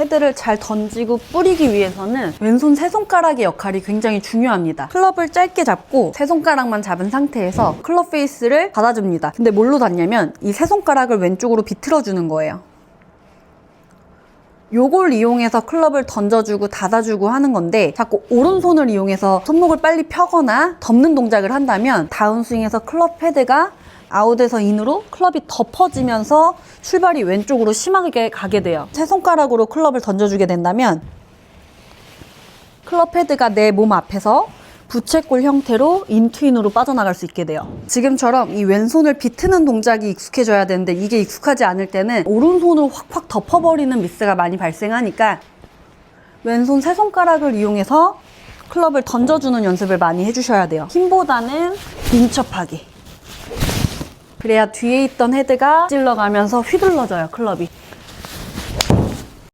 헤드를 잘 던지고 뿌리기 위해서는 왼손 세 손가락의 역할이 굉장히 중요합니다. 클럽을 짧게 잡고 세 손가락만 잡은 상태에서 클럽 페이스를 닫아줍니다. 근데 뭘로 닫냐면 이 세 손가락을 왼쪽으로 비틀어 주는 거예요. 요걸 이용해서 클럽을 던져주고 닫아주고 하는 건데 자꾸 오른손을 이용해서 손목을 빨리 펴거나 덮는 동작을 한다면 다운스윙에서 클럽 헤드가 아웃에서 인으로 클럽이 덮어지면서 출발이 왼쪽으로 심하게 가게 돼요. 세 손가락으로 클럽을 던져주게 된다면 클럽 헤드가 내 몸 앞에서 부채꼴 형태로 인투인으로 빠져나갈 수 있게 돼요. 지금처럼 이 왼손을 비트는 동작이 익숙해져야 되는데 이게 익숙하지 않을 때는 오른손으로 확확 덮어버리는 미스가 많이 발생하니까 왼손 세 손가락을 이용해서 클럽을 던져주는 연습을 많이 해주셔야 돼요. 힘보다는 민첩하게. 그래야 뒤에 있던 헤드가 찔러가면서 휘둘러져요, 클럽이.